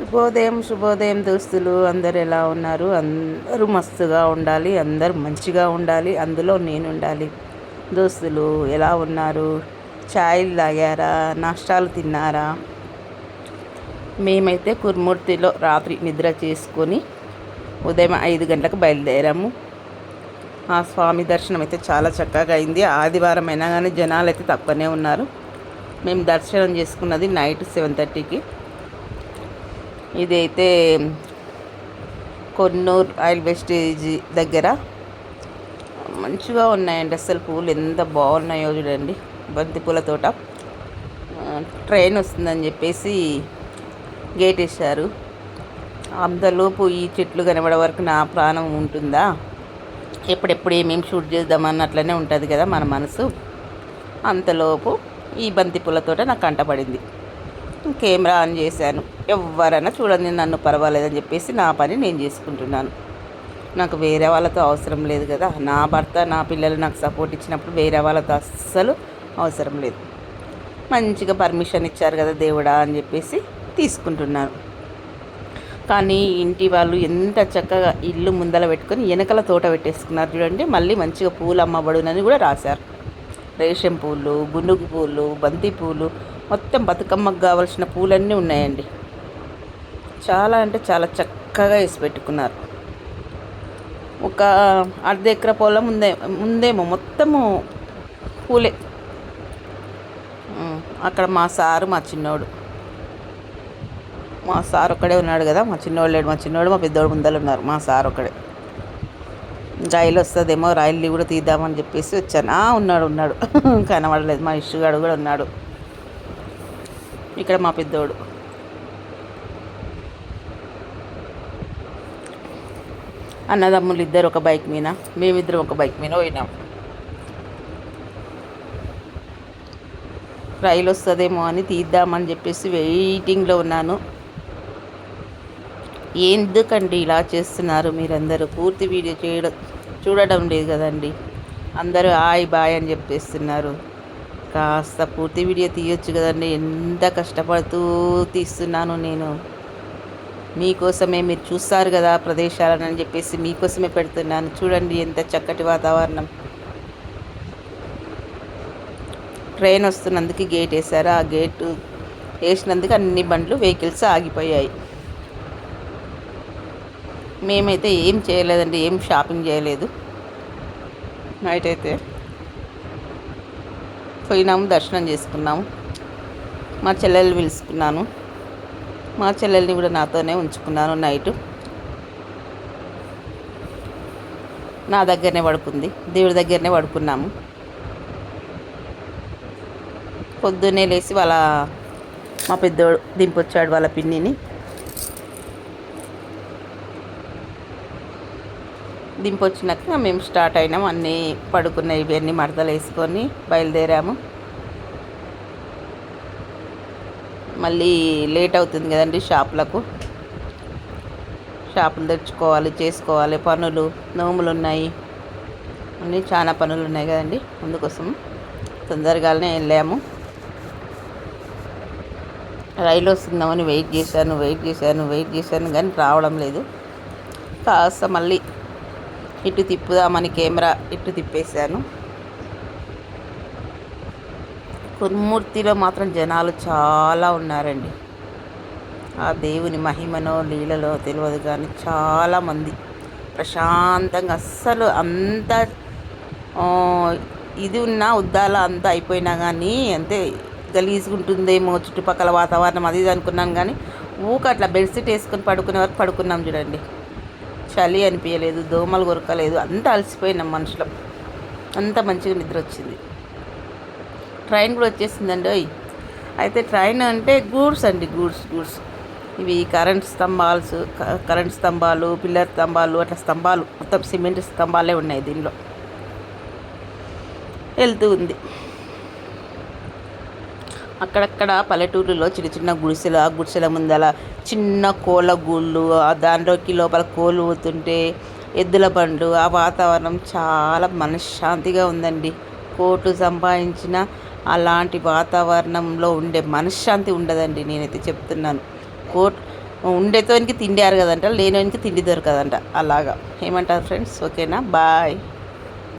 శుభోదయం శుభోదయం దోస్తులు. అందరు ఎలా ఉన్నారు? అందరూ మస్తుగా ఉండాలి. అందరూ మంచిగా ఉండాలి. అందులో నేను ఉండాలి దోస్తులు ఎలా ఉన్నారు? ఛాయ్లు తాగారా? నాష్టాలు తిన్నారా? మేమైతే కుర్మూర్తిలో రాత్రి నిద్ర చేసుకొని ఉదయం ఐదు గంటలకు బయలుదేరాము. ఆ స్వామి దర్శనం అయితే చాలా చక్కగా అయింది. ఆదివారం అయినా కానీ జనాలు అయితే తక్కువనే ఉన్నారు. మేము దర్శనం చేసుకున్నది నైట్ సెవెన్ థర్టీకి. ఇదైతే కొన్నూరు ఆయిల్ వెస్టేజ్ దగ్గర. మంచిగా ఉన్నాయండి అసలు పూలు. ఎంత బాగున్నాయో చూడండి. బంతి పూల తోట ట్రైన్ వస్తుందని చెప్పేసి గేట్ వేశారు అంతలోపు ఈ చెట్లు కనబడే వరకు నా ప్రాణం ఉంటుందా? ఎప్పుడెప్పుడు ఏమేమి షూట్ చేద్దామని అట్లనే ఉంటుంది కదా మన మనసు. అంతలోపు ఈ బంతి పూల తోట నాకు కంటపడింది కెమెరా ఆన్ చేశాను. ఎవరైనా చూడండి నన్ను పర్వాలేదని చెప్పేసి నా పని నేను చేసుకుంటున్నాను. నాకు వేరే వాళ్ళతో అవసరం లేదు కదా. నా భర్త నా పిల్లలు నాకు సపోర్ట్ ఇచ్చినప్పుడు వేరే వాళ్ళతో అస్సలు అవసరం లేదు. మంచిగా పర్మిషన్ ఇచ్చారు కదా దేవుడా అని చెప్పేసి తీసుకుంటున్నాను. కానీ ఇంటి వాళ్ళు ఎంత చక్కగా ఇల్లు ముందల పెట్టుకొని వెనకల తోట పెట్టేసుకున్నారు చూడండి. మళ్ళీ మంచిగా పూలు అమ్మబడునని కూడా రాశారు. రేషం పూలు గునుగు పూలు బంతి పూలు మొత్తం బతుకమ్మకు కావాల్సిన పూలన్నీ ఉన్నాయండి. చాలా అంటే చాలా చక్కగా వేసి పెట్టుకున్నారు. ఒక అర్ధ ఎకర పొలం ముందే ముందేమో మొత్తము పూలే. అక్కడ మా సారు మా చిన్నోడు. మా సార్ ఒక్కడే ఉన్నాడు కదా మా చిన్నోడు లేడు మా చిన్నోడు మా పెద్దోడు ముందర ఉన్నారు మా సార్ ఒక్కడే రైలు వస్తుందేమో రైలు కూడా తీద్దామని చెప్పేసి వచ్చాను. ఉన్నాడు ఉన్నాడు. కనబడలేదు. మా ఇష్యూగాడు కూడా ఉన్నాడు. ఇక్కడ మా పెద్దోడు. అన్నదమ్ములు ఇద్దరు ఒక బైక్ మీద. మేమిద్దరం ఒక బైక్ మీద పోయినాం. రైలు వస్తుందేమో అని తీద్దామని చెప్పేసి వెయిటింగ్లో ఉన్నాను. ఎందుకండి ఇలా చేస్తున్నారు మీరందరూ? పూర్తి వీడియో చేయడం చూడడం లేదు కదండి. అందరూ హాయ్ బాయ్ అని చెప్పేస్తున్నారు. కాస్త పూర్తి వీడియో తీయొచ్చు కదండి. ఎంత కష్టపడుతూ తీస్తున్నాను నేను. మీకోసమే మీరు చూస్తారు కదా ప్రదేశాలను అని చెప్పేసి మీకోసమే పెడుతున్నాను. చూడండి ఎంత చక్కటి వాతావరణం. ట్రైన్ వస్తున్నందుకు గేట్ వేశారు. ఆ గేటు వేసినందుకు అన్ని బండ్లు వెహికల్స్ ఆగిపోయాయి. మేమైతే ఏం చేయలేదండి ఏం షాపింగ్ చేయలేదు. నైట్ అయితే పోయినాము దర్శనం చేసుకున్నాము. మా చెల్లెలు పిలుచుకున్నాను. మా చెల్లెల్ని కూడా నాతోనే ఉంచుకున్నాను నైట్ నా దగ్గరనే పడుకుంది దేవుడి దగ్గరనే పడుకున్నాము. పొద్దున్నే లేచి వాళ్ళ మా పెద్దోడు దింపొచ్చాడు వాళ్ళ పిన్నిని. దింపొచ్చినాక మేము స్టార్ట్ అయినాం. అన్నీ పడుకున్నాయి ఇవన్నీ మడతలు వేసుకొని బయలుదేరాము. మళ్ళీ లేట్ అవుతుంది కదండి షాపులకు. షాపులు తెచ్చుకోవాలి చేసుకోవాలి. పనులు నోములు ఉన్నాయి. అన్నీ చాలా పనులు ఉన్నాయి కదండి అందుకోసం తొందరగానే వెళ్ళాము. రైలు వస్తుందామని వెయిట్ చేశాను వెయిట్ చేశాను వెయిట్ చేశాను కానీ రావడం లేదు. కాస్త మళ్ళీ ఇటు తిప్పుదామని కెమెరా ఇటు తిప్పేశాను. కుర్మూర్తిలో మాత్రం జనాలు చాలా ఉన్నారండి. ఆ దేవుని మహిమనో లీలలో తెలియదు కానీ చాలామంది ప్రశాంతంగా అస్సలు అంత ఇది ఉన్నా ఉద్దాల అంతా అయిపోయినా కానీ అంతే గలీజ్గా ఉంటుందేమో చుట్టుపక్కల వాతావరణం అది ఇది అనుకున్నాను కానీ ఊక అట్లా బెడ్షీట్ వేసుకొని పడుకునే వరకు పడుకున్నాం చూడండి. చలి అనిపించలేదు దోమలు కొరకలేదు అంత అలసిపోయినాం మనుషులం. అంత మంచిగా నిద్ర వచ్చింది. ట్రైన్ కూడా వచ్చేసిందండి ఓయ్. అయితే ట్రైన్ అంటే గూడ్స్ అండి గూడ్స్ గూడ్స్. ఇవి కరెంట్ స్తంభాల్స్ కరెంట్ స్తంభాలు పిల్లర్ స్తంభాలు అట్లా స్తంభాలు. మొత్తం సిమెంట్ స్తంభాలే ఉన్నాయి దీనిలో. వెళ్తూ ఉంది. అక్కడక్కడ పల్లెటూరులో చిన్న చిన్న గుడిసెలు ఆ గుడిసెల ముందల చిన్న కోళ్ళ గూళ్ళు ఆ దాంట్లోకి లోపల కోళ్ళు పోతుంటే ఎద్దుల బండ్లు ఆ వాతావరణం చాలా మనశ్శాంతిగా ఉందండి. కోట్లు సంపాదించిన అలాంటి వాతావరణంలో ఉండే మనశ్శాంతి ఉండదండి నేనైతే చెప్తున్నాను. కోట్ ఉండేతోనికి తిండి అరగదంట లేనివానికి తిండి దొరకదంట అలాగా. ఏమంటారు ఫ్రెండ్స్? ఓకేనా? బాయ్.